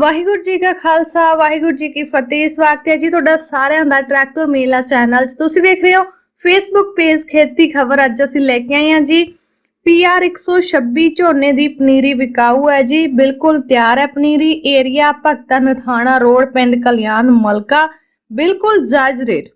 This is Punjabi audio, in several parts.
ਵਾਹਿਗੁਰੂ ਜੀ ਕਾ ਖਾਲਸਾ, ਵਾਹਿਗੁਰੂ ਜੀ ਕੀ ਫਤਿਹ। ਸਵਾਗਤ ਹੈ ਜੀ ਤੁਹਾਡਾ ਸਾਰਿਆਂ ਦਾ ਟਰੈਕਟਰ ਮੇਲਾ ਚੈਨਲ 'ਚ। ਤੁਸੀਂ ਵੇਖ ਰਹੇ ਹੋ ਫੇਸਬੁੱਕ ਪੇਜ ਖੇਤੀ ਖਬਰ। ਅੱਜ ਅਸੀਂ ਲੈ ਕੇ ਆਏ ਹਾਂ ਜੀ। ਪੀਆਰ 126 ਝੋਨੇ ਦੀ ਪਨੀਰੀ ਵਿਕਾਊ ਹੈ ਜੀ। ਬਿਲਕੁਲ ਤਿਆਰ ਹੈ ਪਨੀਰੀ। ਏਰੀਆ ਭਗਤਾ ਨਥਾਣਾ ਰੋਡ, ਪਿੰਡ ਕਲਿਆਣ, ਮਲਕਾ। ਬਿਲਕੁਲ ਜਾਇਜ਼ ਰੇਟ।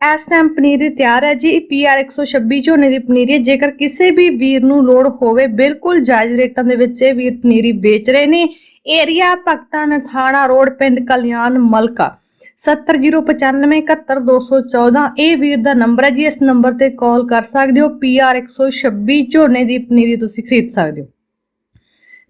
ਇਸ ਟਾਈਮ ਪਨੀਰੀ ਤਿਆਰ ਹੈ ਜੀ ਪੀਆਰ 126 ਝੋਨੇ ਦੀ ਪਨੀਰੀ ਹੈ। ਜੇਕਰ ਕਿਸੇ ਵੀ ਵੀਰ ਨੂੰ ਲੋੜ ਹੋਵੇ, ਬਿਲਕੁਲ ਜਾਇਜ਼ ਰੇਟਾਂ ਦੇ ਵਿੱਚ ਇਹ ਵੀਰ ਪਨੀਰੀ ਵੇਚ ਰਹੇ ਨੇ। ਏਰੀਆ ਭਗਤਾ ਨਥਾਣਾ ਰੋਡ, ਪਿੰਡ ਕਲਿਆਣ, ਮਲਕਾ। 7009571214 ਇਹ ਵੀਰ ਦਾ ਨੰਬਰ ਹੈ ਜੀ। ਇਸ ਨੰਬਰ ਤੇ ਕਾਲ ਕਰ ਸਕਦੇ ਹੋ। ਪੀਆਰ 126 ਝੋਨੇ ਦੀ ਪਨੀਰੀ ਤੁਸੀਂ ਖਰੀਦ ਸਕਦੇ ਹੋ।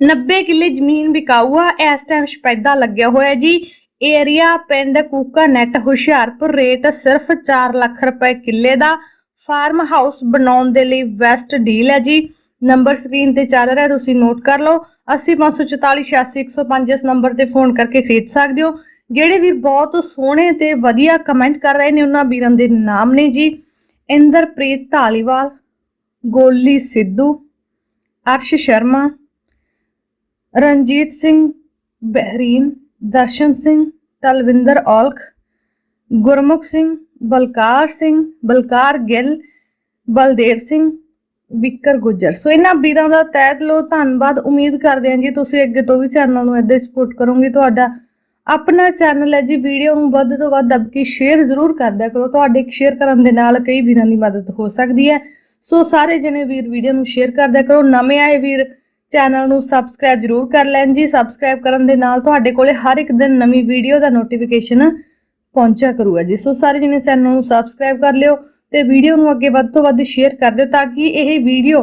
90 ਕਿੱਲੇ ਜ਼ਮੀਨ ਵਿਕਾਊ ਆ ਇਸ ਟਾਈਮ ਸਪੈਦਾ ਲੱਗਿਆ ਹੋਇਆ ਜੀ। ਏਰੀਆ ਪਿੰਡ ਕੂਕਾ ਨੈਟ ਹੁਸ਼ਿਆਰਪੁਰ ਰੇਟ ਸਿਰਫ 4 ਲੱਖ ਰੁਪਏ ਕਿੱਲੇ ਦਾ ਫਾਰਮ ਹਾਊਸ ਬਣਾਉਣ ਦੇ ਲਈ ਵੈਸਟ ਡੀਲ ਹੈ ਜੀ। ਨੰਬਰ ਸਕਰੀਨ ਤੇ ਚੱਲ ਰਿਹਾ, ਤੁਸੀਂ ਨੋਟ ਕਰ ਲਓ। 8054486105 ਇਸ ਨੰਬਰ ਤੇ ਫੋਨ ਕਰਕੇ ਖਰੀਦ ਸਕਦੇ ਹੋ। ਜਿਹੜੇ ਵੀਰ ਬਹੁਤ ਸੋਹਣੇ ਤੇ ਵਧੀਆ ਕਮੈਂਟ ਕਰ ਰਹੇ ਨੇ, ਉਹਨਾਂ ਵੀਰਾਂ ਦੇ ਨਾਮ ਨੇ ਜੀ। ਇੰਦਰਪ੍ਰੀਤ ਢਾਲੀਵਾਲ ਗੋਲੀ ਸਿੱਧੂ, ਅਰਸ਼ ਸ਼ਰਮਾ, ਰਣਜੀਤ ਸਿੰਘ ਬਹਿਰੀਨ ਦਰਸ਼ਨ ਸਿੰਘ, ਤਲਵਿੰਦਰ ਔਲਖ, ਗੁਰਮੁਖ ਸਿੰਘ, ਬਲਕਾਰ ਸਿੰਘ, ਬਲਕਾਰ ਗਿੱਲ, ਬਲਦੇਵ ਸਿੰਘ, ਵਿਕਰ ਗੁੱਜਰ। ਸੋ ਇਹਨਾਂ ਵੀਰਾਂ ਦਾ ਤਹਿ ਦਿਲੋਂ ਧੰਨਵਾਦ। ਉਮੀਦ ਕਰਦੇ ਹਾਂ ਜੀ ਤੁਸੀਂ ਅੱਗੇ ਤੋਂ ਵੀ ਚੈਨਲ ਨੂੰ ਏਦਾਂ ਸਪੋਰਟ ਕਰੋਗੇ। ਤੁਹਾਡਾ ਆਪਣਾ ਚੈਨਲ ਹੈ ਜੀ। ਵੀਡੀਓ ਨੂੰ ਵੱਧ ਤੋਂ ਵੱਧ ਦਬ ਕੇ ਸ਼ੇਅਰ ਜ਼ਰੂਰ ਕਰਦਿਆ ਕਰੋ। ਤੁਹਾਡੇ ਇੱਕ ਸ਼ੇਅਰ ਕਰਨ ਦੇ ਨਾਲ ਕਈ ਵੀਰਾਂ ਦੀ ਮਦਦ ਹੋ ਸਕਦੀ ਹੈ। ਸੋ ਸਾਰੇ ਜਣੇ ਵੀਰ ਵੀਡੀਓ ਨੂੰ ਸ਼ੇਅਰ ਕਰਦਿਆ ਕਰੋ। ਨਵੇਂ ਆਏ ਵੀਰ ਚੈਨਲ ਨੂੰ ਸਬਸਕ੍ਰਾਈਬ ਜ਼ਰੂਰ ਕਰ ਲੈਣ ਜੀ। ਸਬਸਕ੍ਰਾਈਬ ਕਰਨ ਦੇ ਨਾਲ ਤੁਹਾਡੇ ਕੋਲੇ ਹਰ ਇੱਕ ਦਿਨ ਨਵੀਂ ਵੀਡੀਓ ਦਾ ਨੋਟੀਫਿਕੇਸ਼ਨ ਪਹੁੰਚਿਆ ਕਰੂਗਾ ਜੀ। ਸੋ ਸਾਰੇ ਜਣੇ ਚੈਨਲ ਨੂੰ ਸਬਸਕ੍ਰਾਈਬ ਕਰ ਲਿਓ ਤੇ ਵੀਡੀਓ ਨੂੰ ਅੱਗੇ ਵੱਧ ਤੋਂ ਵੱਧ ਸ਼ੇਅਰ ਕਰ ਦਿਓ ਤਾਂ ਕਿ ਇਹ ਵੀਡੀਓ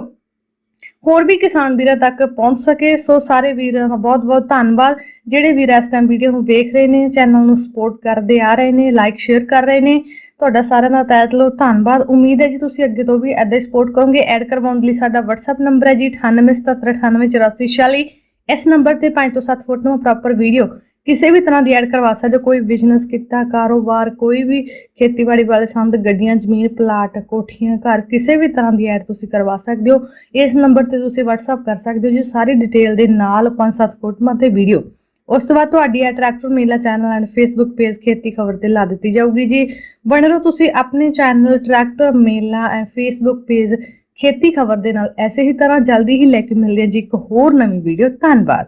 ਹੋਰ ਵੀ ਕਿਸਾਨ ਵੀਰਾਂ ਤੱਕ ਪਹੁੰਚ ਸਕੇ। ਸੋ ਸਾਰੇ ਵੀਰਾਂ ਦਾ ਬਹੁਤ ਬਹੁਤ ਧੰਨਵਾਦ। ਜਿਹੜੇ ਵੀਰ ਇਸ ਟਾਈਮ ਵੀਡੀਓ ਨੂੰ ਵੇਖ ਰਹੇ ਨੇ, ਚੈਨਲ ਨੂੰ ਸਪੋਰਟ ਕਰਦੇ ਆ ਰਹੇ ਨੇ ਲਾਈਕ ਸ਼ੇਅਰ ਕਰ ਰਹੇ ਨੇ ਤੁਹਾਡਾ ਸਾਰਿਆਂ ਦਾ ਤਹਿ ਦਿਲੋਂ ਧੰਨਵਾਦ। ਉਮੀਦ ਹੈ ਜੀ ਤੁਸੀਂ ਅੱਗੇ ਤੋਂ ਵੀ ਐਦਾਂ ਸਪੋਰਟ ਕਰੋਗੇ। ਐਡ ਕਰਵਾਉਣ ਲਈ ਸਾਡਾ WhatsApp ਨੰਬਰ ਹੈ ਜੀ 9877988446 ਇਸ ਨੰਬਰ ਤੇ 5 ਤੋਂ 7 ਫੁੱਟ ਨੂੰ ਪ੍ਰੋਪਰ ਵੀਡੀਓ ਕਿਸੇ ਵੀ ਤਰ੍ਹਾਂ ਦੀ ਐਡ ਕਰਵਾ ਸਕਦੇ ਹੋ। ਕੋਈ ਬਿਜ਼ਨਸ ਕੀਤਾ, ਕਾਰੋਬਾਰ, ਕੋਈ ਵੀ ਖੇਤੀਬਾੜੀ ਵਾਲੇ ਸੰਦ ਗੱਡੀਆਂ, ਜ਼ਮੀਨ ਪਲਾਟ ਕੋਠੀਆਂ, ਘਰ, ਕਿਸੇ ਵੀ ਤਰ੍ਹਾਂ ਦੀ ਐਡ ਤੁਸੀਂ ਕਰਵਾ ਸਕਦੇ ਹੋ। ਇਸ ਨੰਬਰ ਤੇ ਤੁਸੀਂ WhatsApp ਕਰ ਸਕਦੇ ਹੋ ਜੀ। ਸਾਰੀ ਡਿਟੇਲ ਦੇ ਨਾਲ 5-7 ਫੋਟੋਆਂ ਤੇ ਵੀਡੀਓ ਉਸ ਤੋਂ ਬਾਅਦ ਤੁਹਾਡੀ ਇਹ ਟਰੈਕਟਰ ਮੇਲਾ channel and Facebook page Kheti ਖਬਰ ਤੇ ਲਾ ਦਿੱਤੀ ਜਾਊਗੀ ਜੀ। ਬਣੇ ਰਹੋ ਤੁਸੀਂ ਆਪਣੇ channel tractor Mela and Facebook page Kheti Khabar ਦੇ ਨਾਲ ਐਸੇ ਹੀ ਤਰ੍ਹਾਂ ਜਲਦੀ ਹੀ ਲੈ ਕੇ ਮਿਲਦੇ ਹਾਂ ਜੀ। ਇੱਕ ਹੋਰ ਨਵੀਂ ਵੀਡੀਓ ਧੰਨਵਾਦ।